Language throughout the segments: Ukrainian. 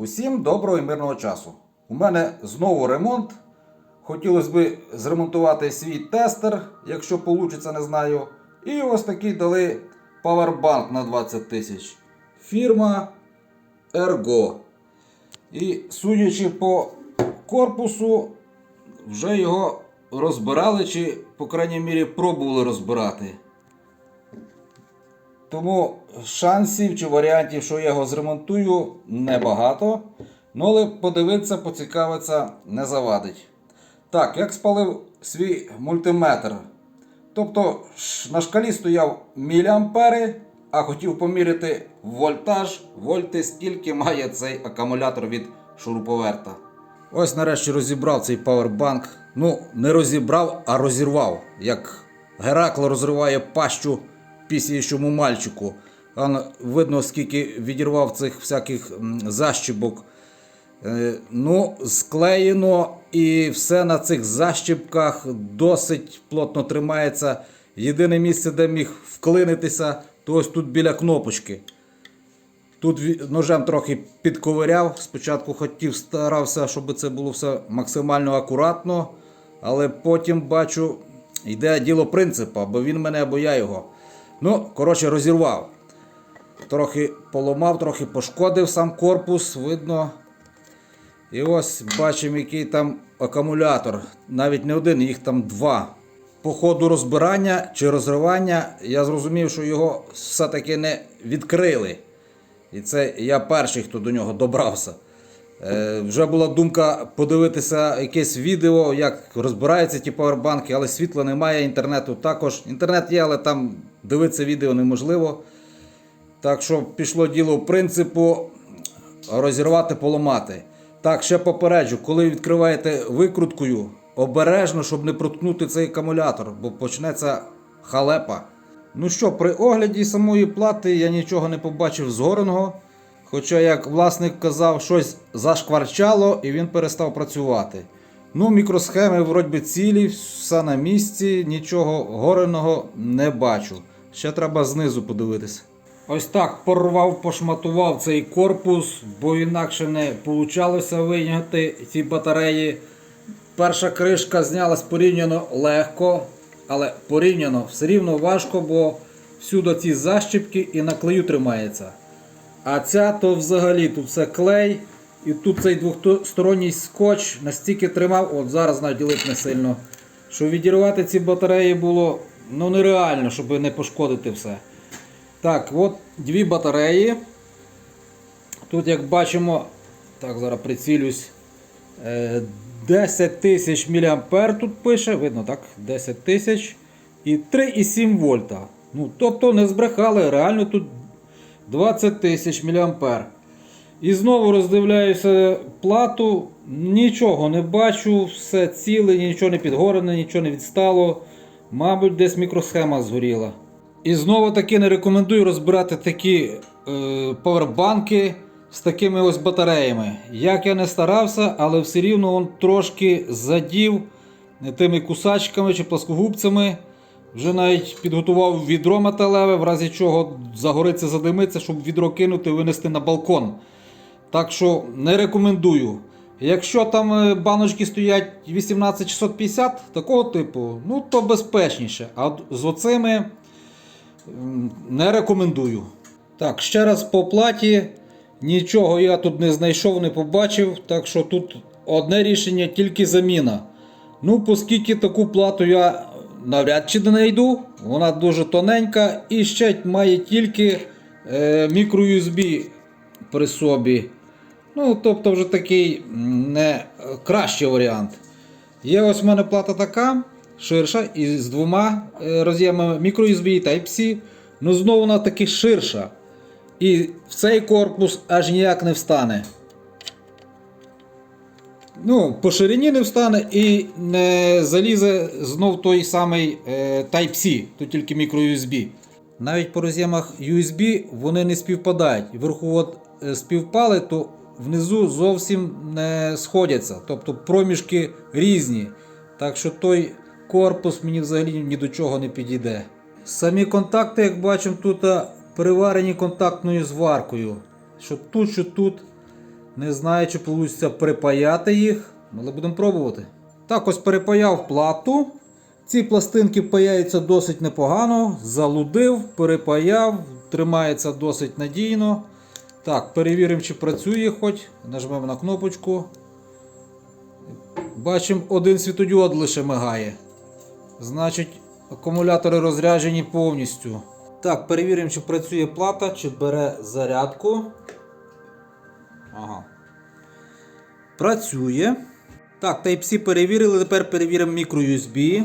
Усім доброго і мирного часу. У мене знову ремонт. Хотілося б зремонтувати свій тестер, якщо вийде, не знаю. І ось такий дали павербанк на 20 тисяч. Фірма Ergo. І судячи по корпусу, вже його розбирали, чи, по крайній мірі, пробували розбирати. Тому шансів чи варіантів, що я його зремонтую, небагато. Ну, але подивитися, поцікавитися не завадить. Так, як спалив свій мультиметр. Тобто на шкалі стояв міліампери, а хотів поміряти вольтаж, вольти, скільки має цей акумулятор від шуруповерта. Ось нарешті розібрав цей павербанк. Ну, не розібрав, а розірвав. Як Геракл розриває пащу пісіючому мальчику. А видно, скільки відірвав цих всяких защіпок. Е, Ну, склеєно і все на цих защіпках досить плотно тримається. Єдине місце, де міг вклинитися, то ось тут біля кнопочки. Тут ножем трохи підковиряв. Спочатку хотів, старався, щоб це було все максимально акуратно. Але потім бачу, йде діло принципа, або він мене, або я його. Ну, коротше, розірвав. Трохи поламав, трохи пошкодив сам корпус, видно. І ось бачимо, який там акумулятор. Навіть не один, їх там два. По ходу розбирання чи розривання я зрозумів, що його все-таки не відкрили. І це я перший, хто до нього добрався. Е, вже була думка подивитися якесь відео, як розбираються ті павербанки, але світла немає, інтернету також. Інтернет є, але там дивитися відео неможливо. Так що пішло діло в принципу розірвати, поламати. Так, ще попереджу, коли відкриваєте викруткою, обережно, щоб не проткнути цей акумулятор, бо почнеться халепа. Ну що, при огляді самої плати я нічого не побачив згореного. Хоча, як власник казав, щось зашкварчало і він перестав працювати. Ну, мікросхеми вроді цілі, все на місці, нічого гореного не бачу. Ще треба знизу подивитися. Ось так порвав, пошматував цей корпус, бо інакше не вийшло вийняти ці батареї. Перша кришка знялась порівняно легко, але порівняно все рівно важко, бо всюди ці защіпки і на клею тримається. А ця то взагалі тут все клей. І тут цей двосторонній скотч настільки тримав, от зараз навіть не сильно, що відірвати ці батареї було ну, нереально, щоб не пошкодити все. Так, от дві батареї. Тут, як бачимо, так, зараз прицілюсь. е, 10 тисяч мА тут пише, видно так, 10 тисяч і 3,7 вольта. Ну, тобто не збрехали, реально тут 20 тисяч мА. І знову роздивляюся плату, нічого не бачу, все ціле, нічого не підгорене, нічого не відстало. Мабуть, десь мікросхема згоріла. І знову таки не рекомендую розбирати такі е, павербанки з такими ось батареями. Як я не старався, але все рівно він трошки задів тими кусачками чи пласкогубцями. Вже навіть підготував відро металеве, в разі чого загориться, задимиться, щоб відро кинути і винести на балкон. Так що не рекомендую. Якщо там е, баночки стоять 18650 такого типу, ну то безпечніше. А з оцими не рекомендую. Так, ще раз по платі. Нічого я тут не знайшов, не побачив. Так що тут одне рішення тільки заміна. Ну, оскільки таку плату я навряд чи знайду, вона дуже тоненька і ще має тільки е, мікро-USB при собі. Ну, тобто вже такий не е, кращий варіант. Є ось в мене плата така, ширша, і з двома е, роз'ємами microUSB і Type-C. Ну знову вона таки ширша. І в цей корпус аж ніяк не встане. Ну, по ширині не встане і не залізе знов той самий е, Type-C, тут тільки microUSB. Навіть по роз'ємах USB вони не співпадають. Вверху от е, співпали, то внизу зовсім не сходяться. Тобто проміжки різні. Так що той корпус мені взагалі ні до чого не підійде. Самі контакти, як бачимо, тут а, переварені контактною зваркою. Що тут, що тут. Не знаю, чи вийде припаяти їх, але будемо пробувати. Так, ось перепаяв плату. Ці пластинки паяються досить непогано. Залудив, перепаяв, тримається досить надійно. Так, перевіримо, чи працює хоч. Нажмемо на кнопочку. Бачимо, один світодіод лише мигає. Значить, акумулятори розряджені повністю. Так, перевіримо, чи працює плата, чи бере зарядку. Ага. Працює. Так, Type-C перевірили, тепер перевіримо microUSB.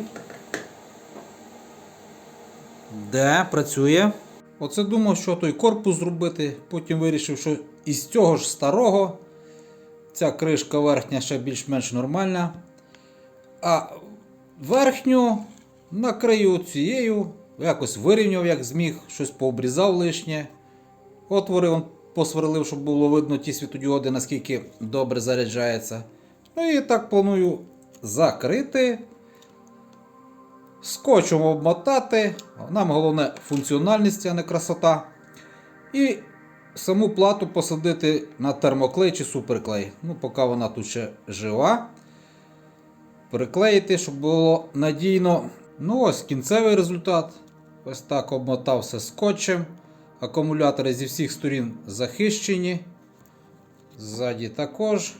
Де, працює. Оце думав, що той корпус зробити. Потім вирішив, що із цього ж старого ця кришка верхня ще більш-менш нормальна. А верхню накрию цією, якось вирівняв, як зміг, щось пообрізав лишнє. Отвори посверлив, щоб було видно ті світодіоди, наскільки добре заряджається. Ну і так планую закрити. Скотчем обмотати. Нам головне функціональність, а не красота. І саму плату посадити на термоклей чи суперклей. Ну, поки вона тут ще жива. Приклеїти, щоб було надійно. Ну, ось кінцевий результат. Ось так обмотав все скотчем. Акумулятори зі всіх сторін захищені. Ззаді також.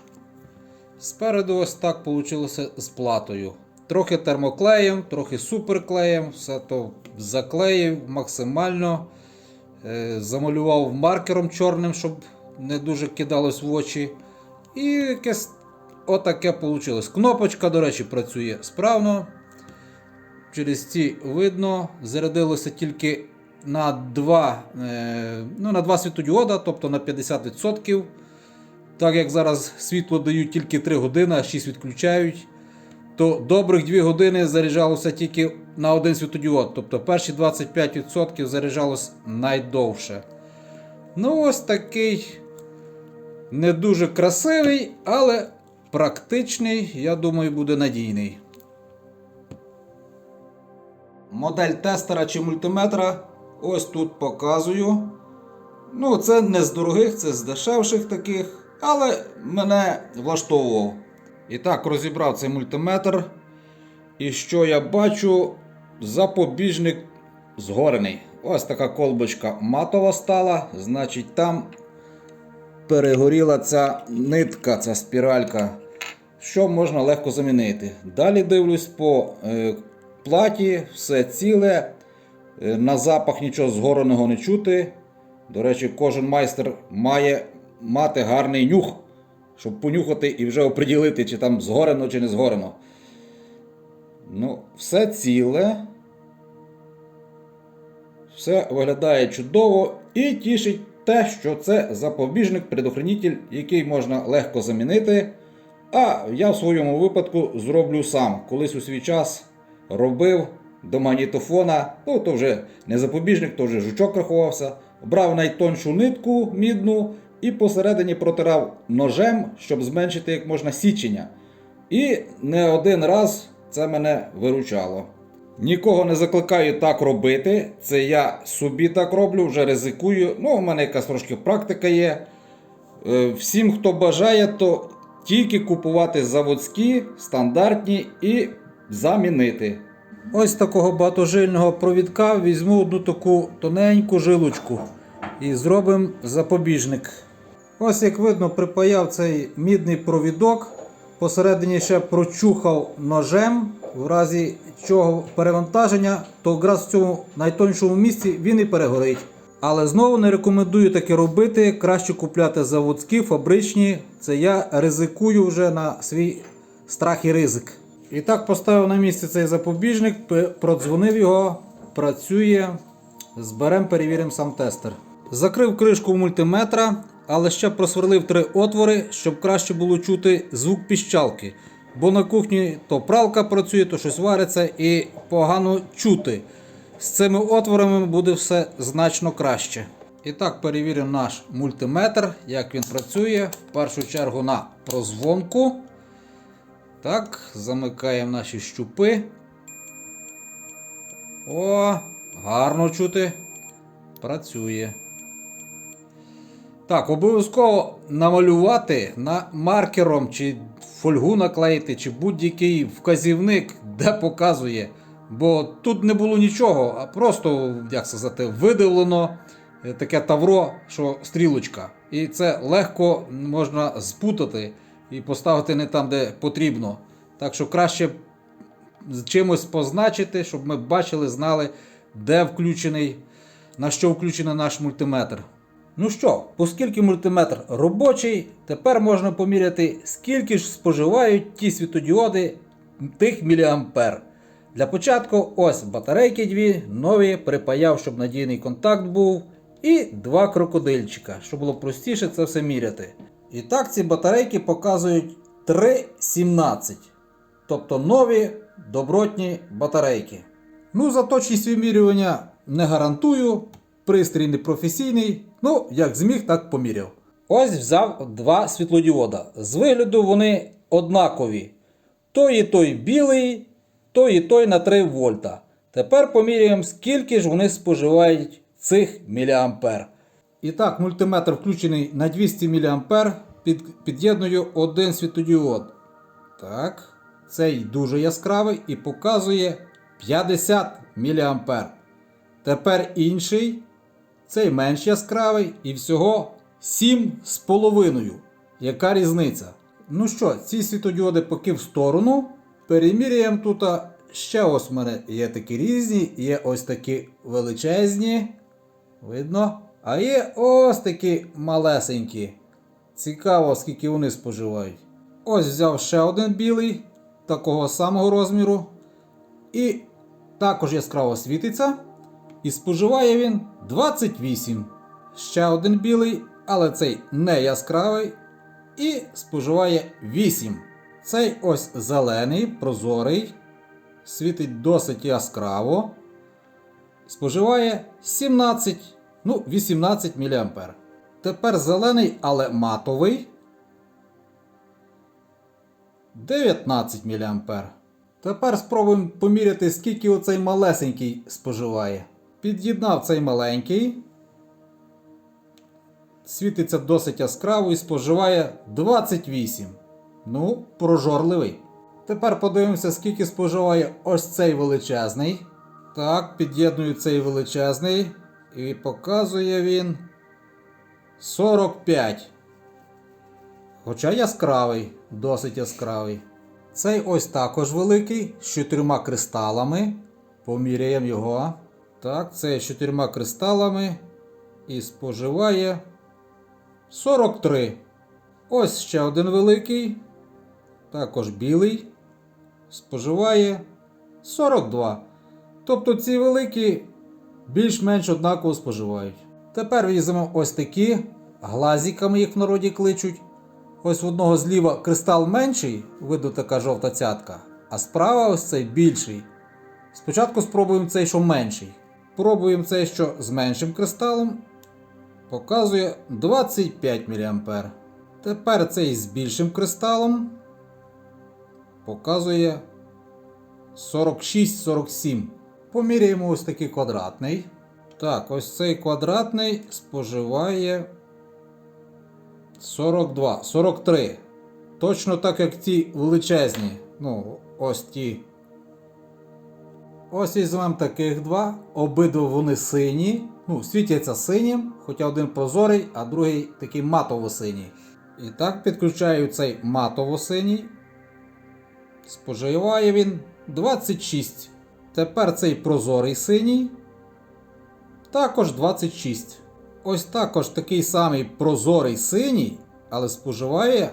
Спереду ось так вийшло з платою. Трохи термоклеєм, трохи суперклеєм, все то заклеїв максимально. Е, Замалював маркером чорним, щоб не дуже кидалось в очі. І якесь отаке вийшло. Кнопочка, до речі, працює справно. Через ці видно, зарядилося тільки на 2, е, ну, на 2 світодіода, тобто на 50%. Так як зараз світло дають тільки 3 години, а 6 відключають, то добрих 2 години заряджалося тільки на один світодіод. Тобто перші 25% заряджалось найдовше. Ну, ось такий не дуже красивий, але практичний, я думаю, буде надійний. Модель тестера чи мультиметра ось тут показую. Ну, це не з дорогих, це з дешевших таких, але мене влаштовував. І так, розібрав цей мультиметр. І що я бачу? Запобіжник згорений. Ось така колбочка матова стала, значить, там перегоріла ця нитка, ця спіралька, що можна легко замінити. Далі дивлюсь по е, платі, все ціле. Е, На запах нічого згореного не чути. До речі, кожен майстер має мати гарний нюх, щоб понюхати і вже оприділити, чи там згорено, чи не згорено. Ну, все ціле. Все виглядає чудово і тішить те, що це запобіжник, предохранитель, який можна легко замінити. А я в своєму випадку зроблю сам. Колись у свій час робив до магнітофона, ну то вже не запобіжник, то вже жучок рахувався. Брав найтоншу нитку мідну і посередині протирав ножем, щоб зменшити як можна січення. І не один раз це мене виручало. Нікого не закликаю так робити. Це я собі так роблю, вже ризикую. Ну, у мене якась трошки практика є. Е, Всім, хто бажає, то тільки купувати заводські, стандартні і замінити. Ось такого багатожильного провідка візьму одну таку тоненьку жилочку і зробимо запобіжник. Ось як видно, припаяв цей мідний провідок. Посередині ще прочухав ножем, в разі чого перевантаження, то якраз в цьому найтоншому місці він і перегорить. Але знову не рекомендую таке робити. Краще купляти заводські, фабричні. Це я ризикую вже на свій страх і ризик. І так поставив на місце цей запобіжник, продзвонив його, працює. Зберемо, перевіримо сам тестер. Закрив кришку мультиметра, але ще просверлив три отвори, щоб краще було чути звук піщалки. Бо на кухні то пралка працює, то щось вариться і погано чути. З цими отворами буде все значно краще. І так перевіримо наш мультиметр, як він працює. В першу чергу на прозвонку. Так, замикаємо наші щупи. О, гарно чути. Працює. Так, обов'язково намалювати на маркером чи фольгу наклеїти, чи будь-який вказівник, де показує. Бо тут не було нічого, а просто, як сказати, видавлено е, таке тавро, що стрілочка. І це легко можна спутати і поставити не там, де потрібно. Так що краще чимось позначити, щоб ми бачили, знали, де включений, на що включений наш мультиметр. Ну що, оскільки мультиметр робочий, тепер можна поміряти, скільки ж споживають ті світодіоди тих міліампер. Для початку ось батарейки дві, нові, припаяв, щоб надійний контакт був. І два крокодильчика, щоб було простіше це все міряти. І так ці батарейки показують 3,17. Тобто нові добротні батарейки. Ну, за точність вимірювання не гарантую. Пристрій не професійний. Ну, як зміг, так поміряв. Ось взяв два світлодіода. З вигляду вони однакові. Той і той білий, той і той на 3 вольта. Тепер поміряємо, скільки ж вони споживають цих міліампер. І так, мультиметр включений на 200 мА. Під, під'єдную один світодіод. Так, цей дуже яскравий і показує 50 мА. Тепер інший, цей менш яскравий і всього 7,5. Яка різниця? Ну що, ці світодіоди поки в сторону. Переміряємо тут. Ще ось в мене є такі різні, є ось такі величезні. Видно? А є ось такі малесенькі. Цікаво, скільки вони споживають. Ось взяв ще один білий, такого самого розміру. І також яскраво світиться. І споживає він 28. Ще один білий, але цей не яскравий. І споживає 8. Цей ось зелений, прозорий. Світить досить яскраво. Споживає 17, ну, 18 мА. Тепер зелений, але матовий. 19 мА. Тепер спробуємо поміряти, скільки оцей малесенький споживає. Під'єднав цей маленький. Світиться досить яскраво і споживає 28. Ну, прожорливий. Тепер подивимося, скільки споживає ось цей величезний. Так, під'єдную цей величезний. І показує він 45. Хоча яскравий, досить яскравий. Цей ось також великий з чотирма кристалами. Поміряємо його. Так, цей з чотирма кристалами. І споживає 43. Ось ще один великий. Також білий. Споживає 42. Тобто ці великі більш-менш однаково споживають. Тепер візьмемо ось такі глазиками їх в народі кличуть. Ось в одного зліва кристал менший, видно така жовта цятка, а справа ось цей більший. Спочатку спробуємо цей, що менший. Пробуємо цей, що з меншим кристалом. Показує 25 мА. Тепер цей з більшим кристалом. Показує 46-47. Поміряємо ось такий квадратний. Так, ось цей квадратний споживає 42, 43. Точно так, як ті величезні. Ну, ось ті. Ось візьмемо таких два. Обидва вони сині. Ну, світяться синім, хоча один прозорий, а другий такий матово-синій. І так підключаю цей матово-синій. Споживає він 26. Тепер цей прозорий синій. Також 26. Ось також такий самий прозорий синій, але споживає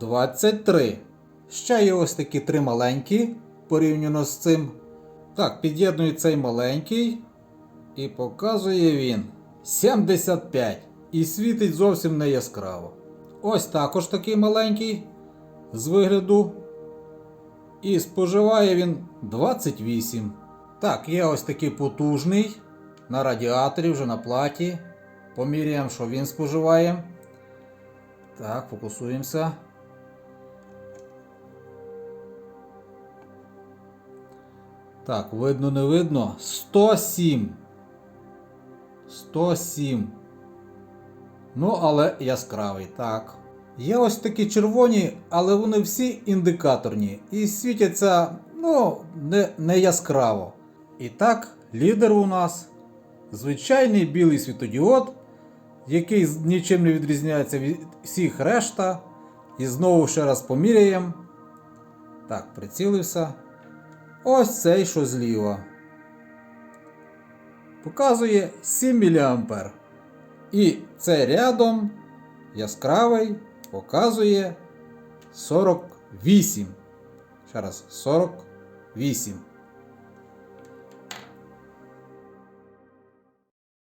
23. Ще є ось такі три маленькі порівняно з цим. Так, під'єдную цей маленький. І показує він 75. І світить зовсім не яскраво. Ось також такий маленький з вигляду. І споживає він 28. Так, є ось такий потужний на радіаторі вже на платі. Поміряємо, що він споживає. Так, фокусуємося. Так, видно, не видно. 107. 107. Ну, але яскравий, так. Є ось такі червоні, але вони всі індикаторні і світяться, ну, не, не яскраво. І так, лідер у нас звичайний білий світодіод, який нічим не відрізняється від всіх решта. І знову ще раз поміряємо. Так, прицілився. Ось цей, що зліва. Показує 7 мА. І це рядом яскравий показує 48. Ще раз, 48.